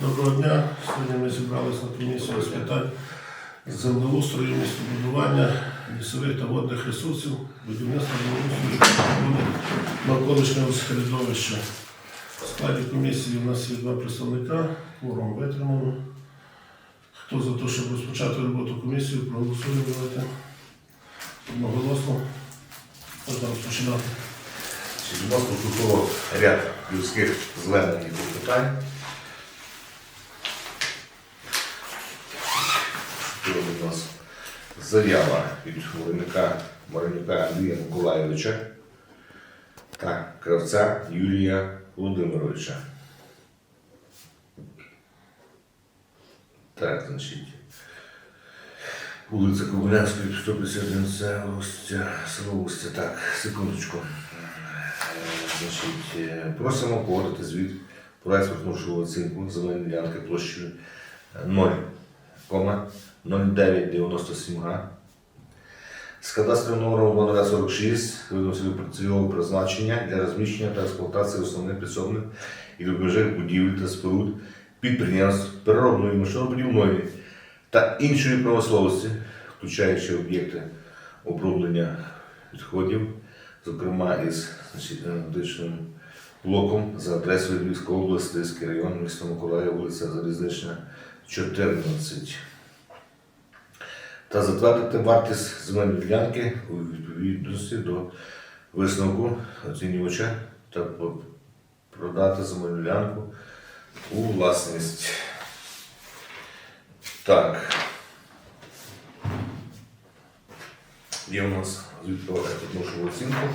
Доброго дня. Сьогодні ми зібралися на комісію з питань землеустрою, містобудування, лісових та водних ресурсів, будівництва навколишнього середовища. В складі комісії у нас є два представника, форум витримано. Хто за те, щоб розпочати роботу комісії, проголосуємо давайте. Одноголосно. Можна розпочинати. У нас поступово ряд людських звернень і питань. заява від вороника Маронюка Андрія Миколайовича та кравця Юрія Володимировича. Так, значить. Вулиця Кобилянської, 151 це Остя, е, село Остя. Так, секундочку. Значить, е, Просимо подати звіт про експортну оцінку земельної ділянки площею 0, 0997Г з кадастровим номером 2 46 цільового призначення для розміщення та експлуатації основних підсобних і допоміжних будівель та споруд підприємств переробної машинобудівної та іншої промисловості, включаючи об'єкти оброблення відходів, зокрема із медичним блоком за адресою Львівської області, Львівський район, місто Миколаїв, вулиця Залізнична, 14. Та затвердити вартість земельної ділянки у відповідності до висновку оцінювача та продати земельну ділянку у власність. Так. Є у нас звідки відношу оцінку.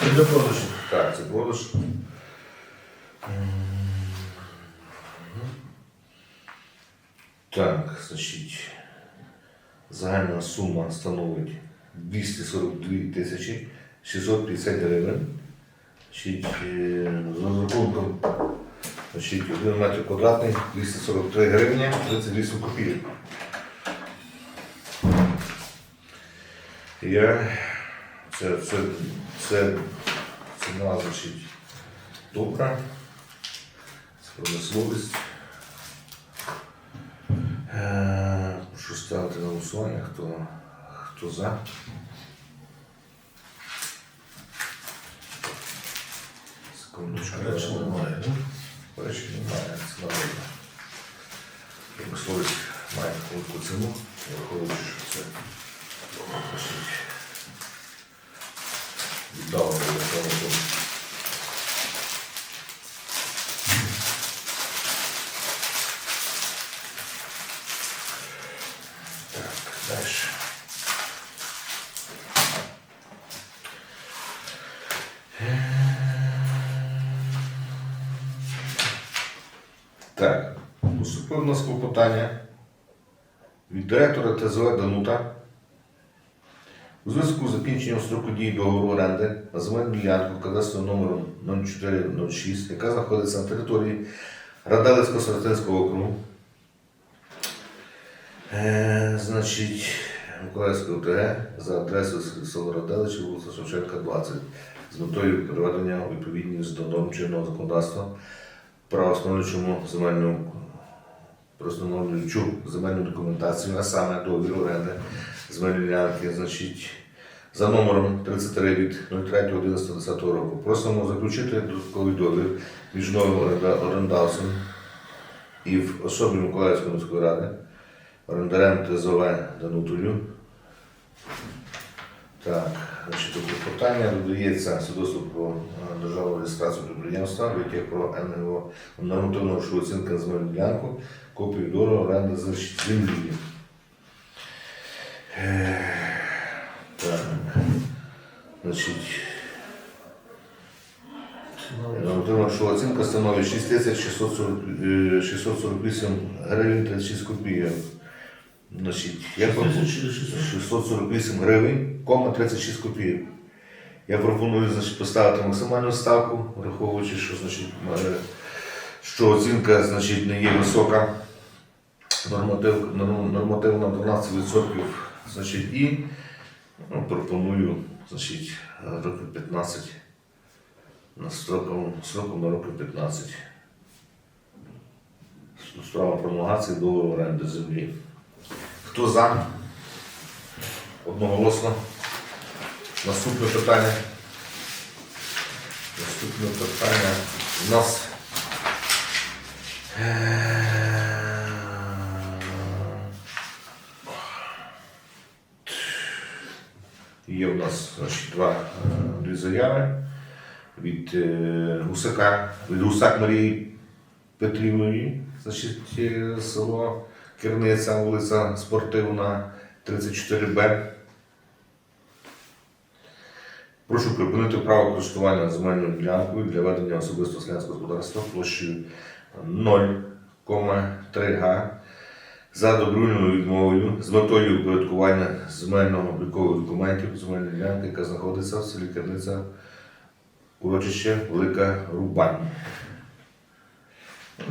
Це для продажу. Так, це продаж. Так, значить, загальна сума становить 242 тисячі 650 гривень. Значить, е, за рахунком значить, 1 метр квадратний 243 гривні 38 копійок. Я це, це, це ціна, значить, добра. Це промисловість. Е, Прошу ставити на голосування, хто, хто за. Секундочку. Речі немає, да? Речі немає, це нормально. Промисловість має таку ціну, враховуючи, що це значить, віддало до того. Так, дальше. Так, поступило у нас клопотання від директора ТЗВ Данута у зв'язку з закінченням строку дії договору оренди на земельну ділянку кадастровим номером 0406, яка знаходиться на території Раделицького Саратинського округу. Е, значить, Миколаївської ОТГ за адресою село Раделичі, вулиця Шевченка, 20, з метою приведення у відповідність до норм чинного законодавства правоустановлюючому земельному простановлюючу земельну документацію, а саме договір оренди земельної ділянки, значить, за номером 33 від 03.11.10 року. Просимо заключити додатковий договір між новим орендавцем і в особі Миколаївської міської ради, орендарем ТЗВ Данутою. Так, значить, тут питання додається свідоцтво про е, державну реєстрацію підприємства, витяг про НГО нормативну грошову оцінку на земельну ділянку, копію дору, оренди землі. Е, Так, значить, нормативна грошова оцінка становить 6648 гривень 36 копійок. Значить, я пропоную- 648 гривень, кома 36 копійок. Я пропоную значить, поставити максимальну ставку, враховуючи, що, значить, е, що оцінка значить, не є висока, норматив, норм- нормативна 12%. Значить, і ну, пропоную значить, років 15 на строком, строком на років 15. справа пролонгації договору оренди землі. Хто за? Одноголосно. Наступне питання. Наступне питання у нас. Є у нас значить, два, е, дві заяви від е, Гусака, від Гусак Марії Петрівної, значить, е, село Керниця, вулиця Спортивна, 34Б. Прошу припинити право користування земельною ділянкою для ведення особистого селянського господарства площею 0,3 га за добровільною відмовою з метою упорядкування земельного облікових документів земельної ділянки, яка знаходиться в селі Керниця, урочище Велика Рубань.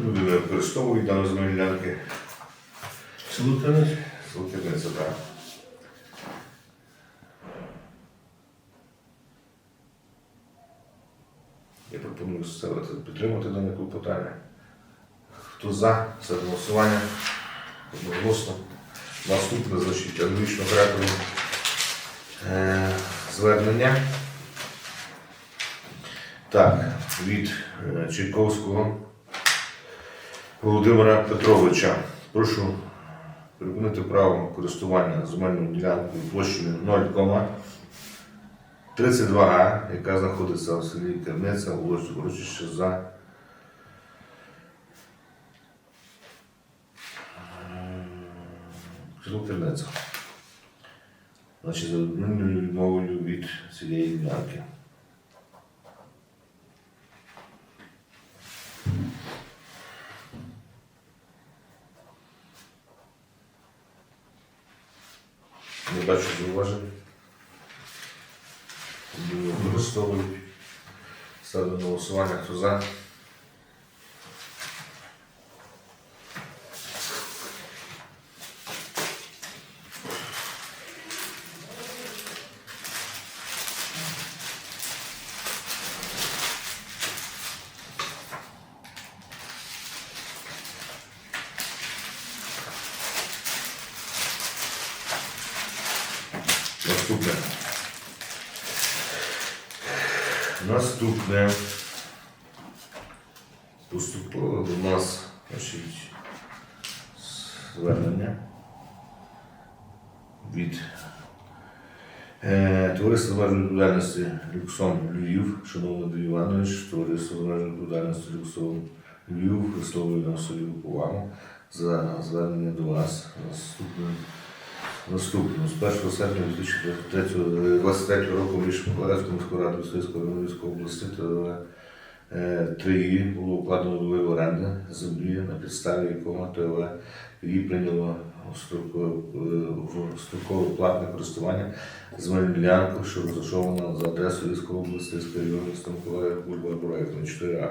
Люди використовують дану земельні ділянки. Тернець. Село так. Я пропоную ставити, підтримати дане клопотання. Хто за це голосування? Одноголосно. Наступне, значить, аналогічного характеру звернення. Так, від е, Чайковського Володимира Петровича. Прошу припинити право користування земельною ділянкою площею 0,32 га, яка знаходиться в селі Керниця, вулицю урочище за село Керниця. Значить, за одною відмовою від цієї ділянки. Бачу зауважень. Використовують. Ставлю на голосування. Хто за? Наступне. Наступне. Поступило до нас значить, звернення від е, Товариства з обмеженою відповідальності Люксон Львів, шановний Андрій Іванович, Товариство з відповідальності Люксон Львів, висловлюю на свою повагу за звернення до вас. Наступне Наступно, з 1 серпня 2023 року в Міжмиколаївському міської ради Російської Львівської області е, 3 було укладено договір оренди землі, на підставі якого ТВ її прийняло е, в строкове платне користування земельну ділянку, що розташована за адресою Львівської області, Львівської району Миколаїв, Бульба проєкту 4А.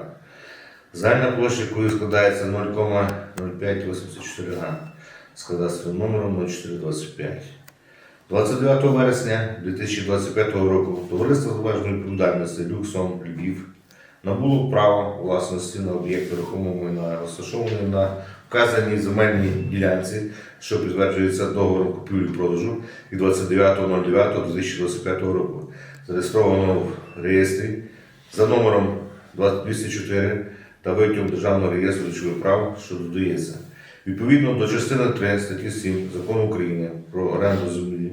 Загальна площа, якої складається 0,0584 га з кадастровим номером 0425. 29 вересня 2025 року товариство з обмеженою відповідальності Люксон Львів набуло право власності на об'єкти рухомого майна, розташований на вказаній земельній ділянці, що підтверджується договором купівлі-продажу від 29.09.2025 року, зареєстровано в реєстрі за номером 204 та витягом Державного реєстру речових прав, що додається. Відповідно до частини 3 статті 7 Закону України про оренду землі,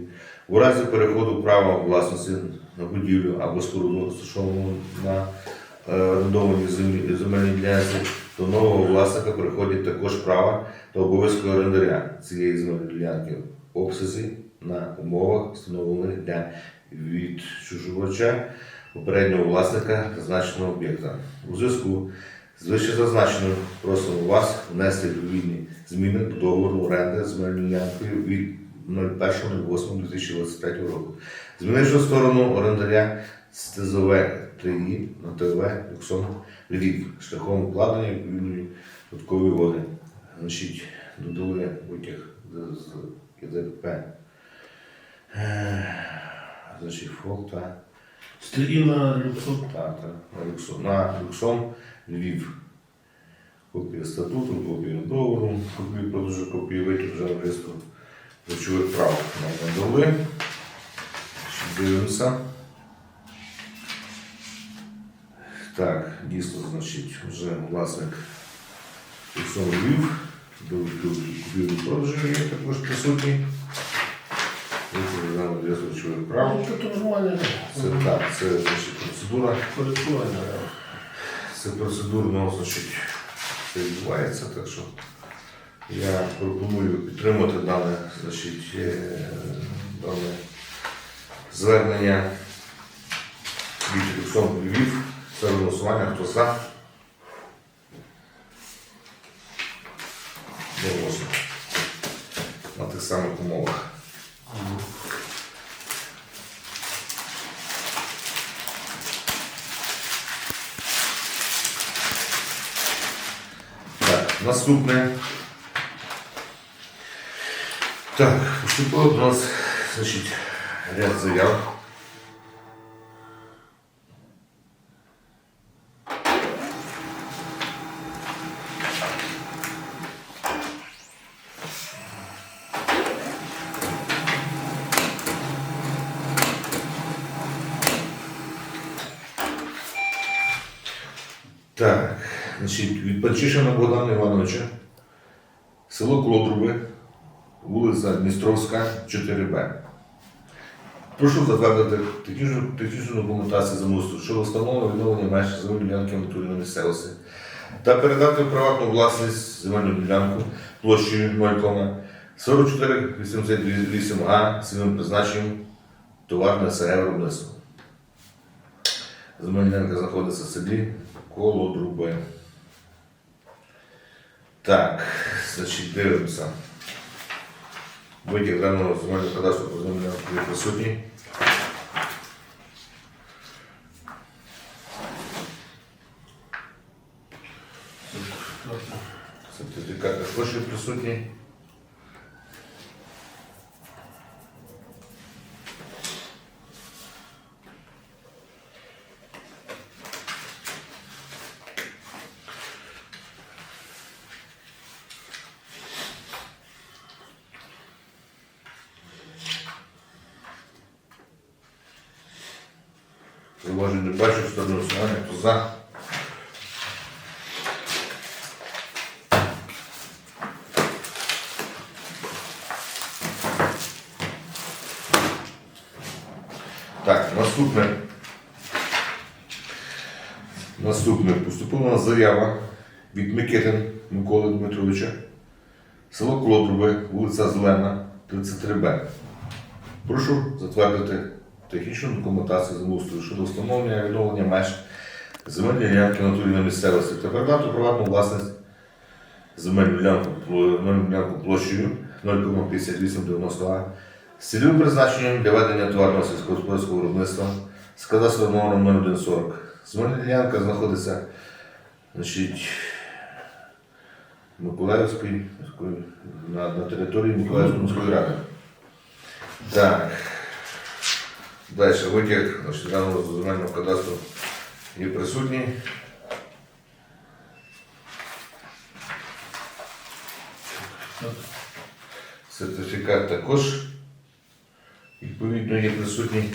у разі переходу права власності на будівлю або споруду, розташовану на е, орендованій землі земельній ділянці, до нового власника переходять також права та обов'язки орендаря цієї земельної ділянки обсязі на умовах, встановлених для відчужувача попереднього власника зазначеного об'єкта. У зв'язку з вище зазначеним просимо вас внести відповідні зміни до договору оренди земельною ділянкою від 01.08.2023 року. Змінивши сторону орендаря ТЗВ 3І на ТЗВ Люксон Львів шляхом укладення відповідної додаткової води. Значить, додали витяг з ЄДП. Е, Значить, фото. Стрій на Люксон. Так, так, на Люксон, на Люксон Львів. копія статуту, копія договору, копію продажу, копію витягу вже реєстру речових прав нам надали. Дивимося. Так, дійсно, значить, вже власник до купівлі продажу є також присутній. Нам реєстру речових прав. Нормально. Це так, це значить, процедура. Це процедурно значить, це відбувається, так що я пропоную підтримати дане, значить, е, дане звернення від Олександру Львів. Це голосування, хто за. Голосно. На тих самих умовах. Так, наступне. Так, поступило до нас, значить, ряд заяв. Так, значить, від Панчишина Богдана Івановича, село Колотруби, вулиця Дністровська, 4Б. Прошу затвердити технічну, технічну документацію замустру щодо встановлення відновлення меж земельної ділянки в місцевості та передати в приватну власність земельну ділянку площею 0,4488 А з цільовим призначенням товарне СЕ виробництво. Земельна ділянка знаходиться в селі Колодруби. Так, значить, дивимося. Витяг даного земельного кадастру по ділянці присутній. Сертифікат також є присутній. Не бачу, сторону голосування, хто за. Так, наступне. Наступне. Поступила заява від Микитин Миколи Дмитровича. Село Колотруби, вулиця Зелена, 33Б. Прошу затвердити технічну документацію землеустрою щодо встановлення і відновлення меж земельної ділянки в натурі на місцевості та передати приватну власність земельну ділянку, площею 0,5890 А з цільовим призначенням для ведення товарного сільськогосподарського виробництва з кадастровим номером 0140. Земельна ділянка знаходиться значить, Миколаївської, на, на території Миколаївської міської ради. Так. Далі витяг даного земельного кадастру є присутній. Сертифікат також відповідно є присутній.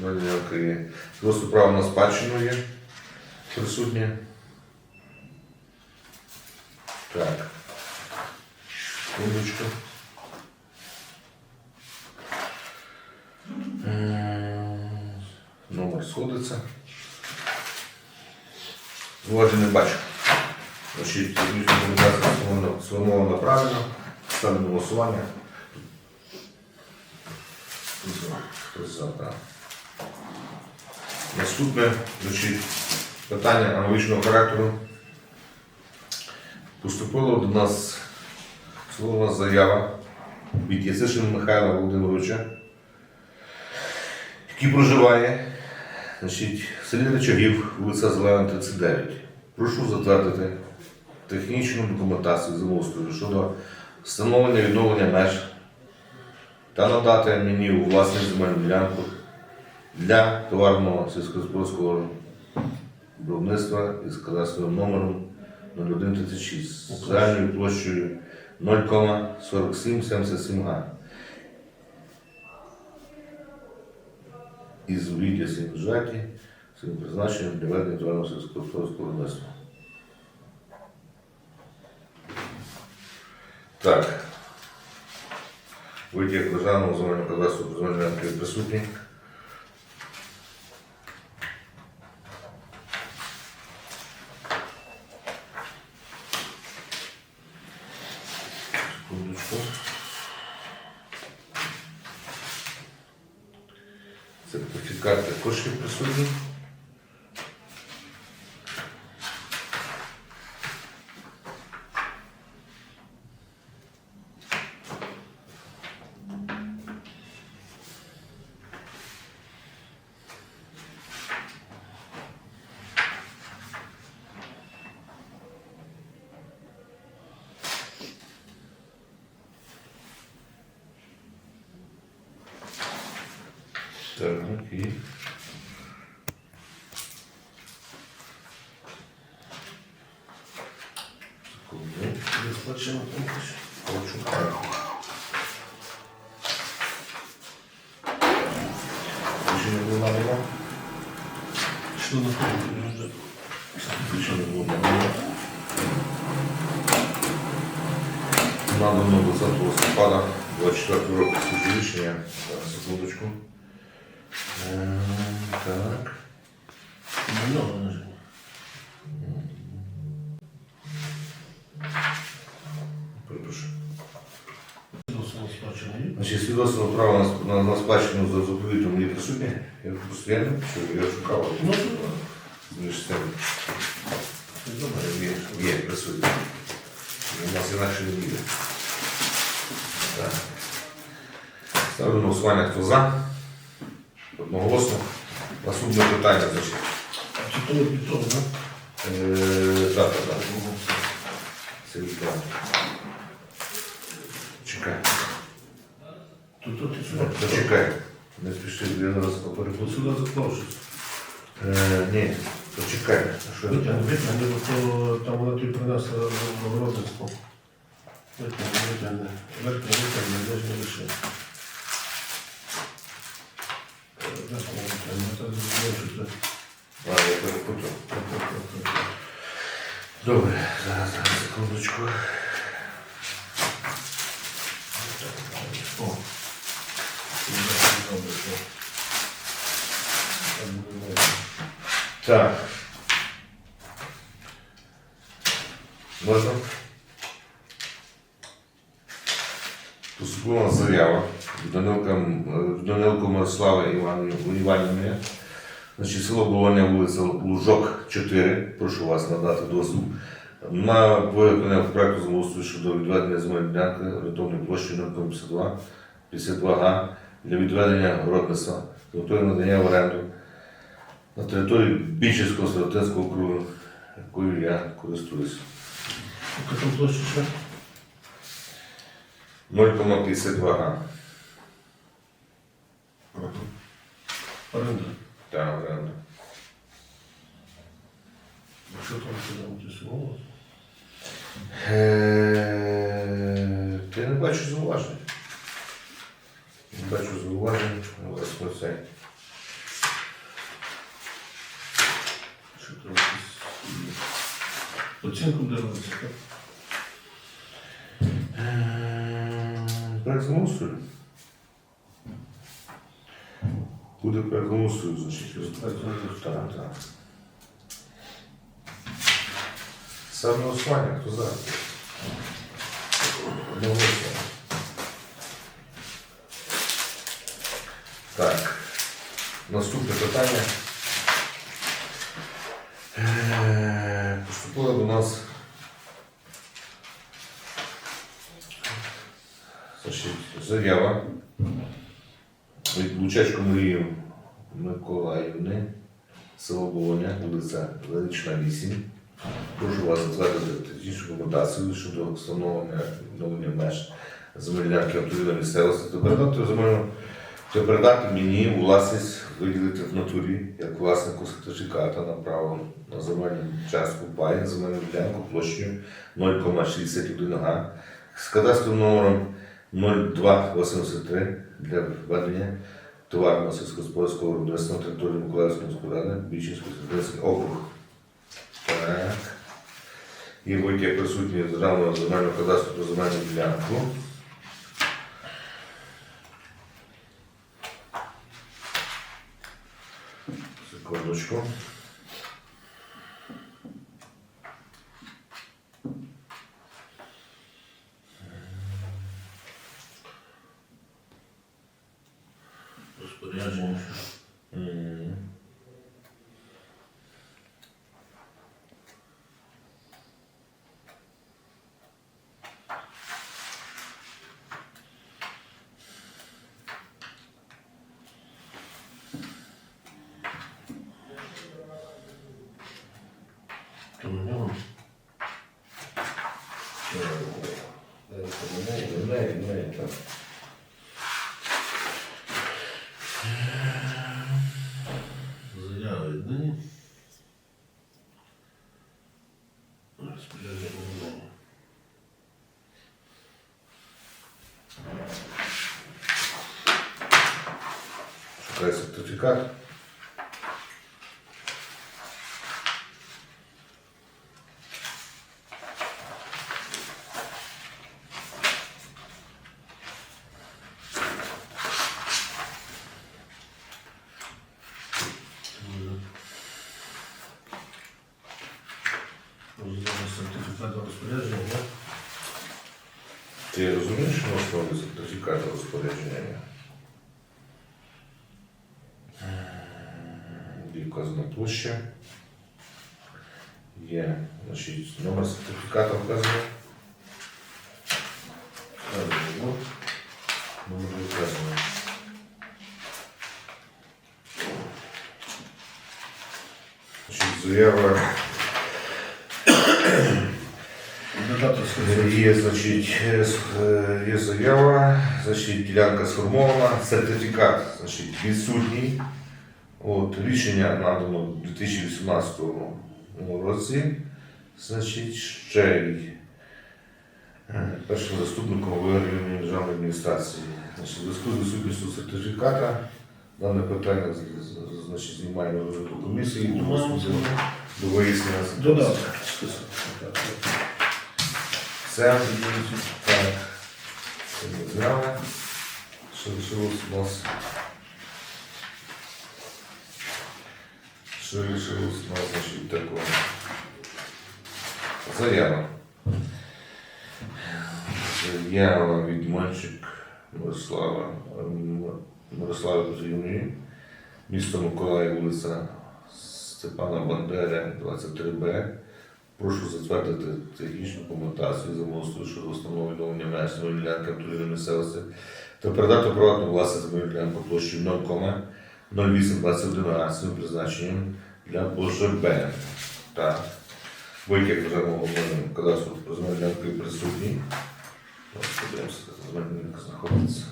Земельна є. Просто право на спадщину є присутнє. Так. Секундочку. М, Номер сходиться. Зважень не бачу. Сформована правильно. Ставлю на голосування. Наступне, питання аналогічного характеру. Поступила до нас слово заява від Ясишина Михайла Володимировича, який проживає значить, в Речагів, вулиця Зелена, 39. Прошу затвердити технічну документацію землеустрою щодо встановлення відновлення меж та надати мені у власність земельну ділянку для товарного сільськогосподарського виробництва із кадастровим номером 0136 з загальною площею 0,4777 га. Із відділів бюджеті своїм призначенням для ведення товарного сільськогосподарського виробництва. Так. Витяг державного земельного кадастру про земельні ділянки присутні. Секундочку. Сертифікат також є присутні. Так, і Секунду. Розпочнемо там щось. Хочу. Рішення було нема. Що на тому? Рішення було нема. Надано 20 листопада 24 року служі рішення. Секундочку. Е, Так. Не ж. Перепрошую. Досить сплачений. Значить, свідоцтво права на, на, на спадщину за заповітом є присутнє. Я постійно, що я шукав. Ну, Між тим. Добре. Є, є присутні. У нас інакше не буде. Так. Ставлю на голосування, хто за. Одноголосно. Наступне питання, значить. Чи то не під того, да? Е, Так, так, так. Сергій Іванович. Чекай. Тут тут і сюди. Почекай. Не спіши, я зараз перепутав. сюди заклав щось. Е, Ні, почекай. А що я Витягни, там? витягни, бо то там вона тобі принесла нагородництво. Витягни, витягни. Верхня витягни, нижня лише. Верхня витягни, я так зрозумів, що це. А, я перепутав. Добре, зараз, зараз, секундочку. О. Добре, що. Так буде добре. Так. Можна? Поступила заява Данилка, Данилко Мирослави Іванівни. Значить, село Болоня, вулиця Лужок, 4. Прошу вас надати дозвіл. На виконання проекту землеустрою щодо відведення земельної ділянки орієнтовної площі 0,52 52 га для відведення городництва з надання в оренду на території Бічівського Сиротинського округу, якою я користуюсь. Яка там площа ще? 0,52 га. Оренда. Та оренда. Що там ще там ті слово? Е, Я не бачу зауважень. Не бачу зауважень. Ось це. Що там. Оцінку робиться, так? Е, Проект землеустрою. Буде проект землеустрою, значить. Так, так. Саме голосування, хто за? Одноголосно. Так. Наступне питання. Е, Поступила до нас значить, заява від Лучачко Марії Миколаївни, село Болоня, вулиця Велична 8. Прошу вас затвердити технічну документацію щодо встановлення відновлення меж земельянки автомобільної місцевості, то передати земельну, то передати мені власність виділити в натурі як власнику сертифіката на право на земельну частку пай земельну ділянку площею 0,61 га з кадастровим номером 0283 для введення товарного сільськогосподарського виробництва на території Миколаївської міської ради, Бічинської Сергійський округ. Так. І будь-яке присутні державного земельного кадастру про земельну ділянку. Секундочку. Розпорядження. М. То на ньому. Заяви єдині. Розпорядження немає. Шукай сертифікат. Зараз сертифікат розпорядження, так? Ти розумієш, що на основі сертифікату розпорядження є? Є вказана. Є, значить, номер сертифікату. Вказано, Номер вказано. Заява Є, значить, е, є заява, значить, ділянка сформована, сертифікат значить, відсутній. От, рішення надано у 2018 році. Значить, ще й е, першим заступником районної державної адміністрації. Значить, зв'язку з відсутністю сертифіката дане питання значить, знімаємо розгляду комісії до, до вияснення. Додати. Це так. Це ми зняли. Що лишилось у нас? Що лишилось нас, значить, такого? Заява. Заява від Манчик Мирослава м, Мирослави Петрівної, місто Миколаїв, вулиця Степана Бандери, 23Б. Прошу затвердити технічну документацію замовствую щодо встановлення меж земельної ділянки автомобільної місцевості та передати приватну власність земельну ділянку площею 0,0821 га з призначенням для БЖБ. Так. Кадастру про земельну ділянку і присутній. Подивимося, де земельна знаходиться.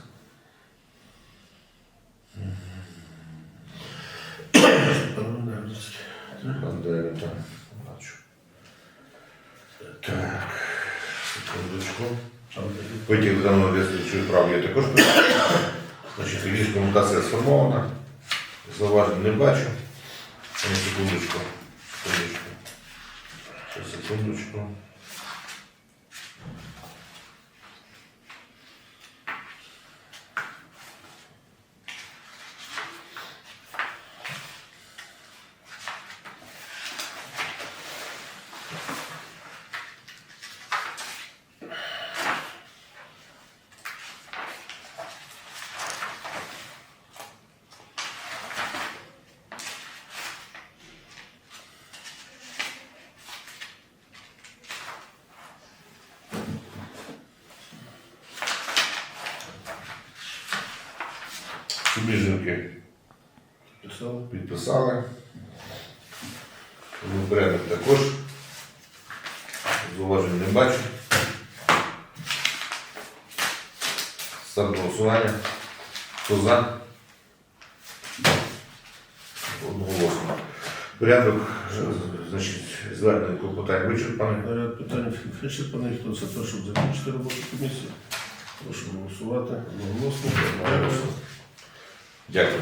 Бандери, так, бачу. Так, секундочку. Потім даного реєстру прав є також. Значить, технічна комутація сформована. Зауважень не бачу. Секундочку. Секундочку. Секундочку. Суміжники Писали? підписали. Виберемо також. Зауважень не бачу. Ставимо голосування. Хто за? Одноголосно. Порядок, значить, звернень клопотань вичерпаний. Ряд питань вичерпаний. Хто за те, щоб закінчити роботу комісії? Прошу голосувати. Одноголосно. Дякую.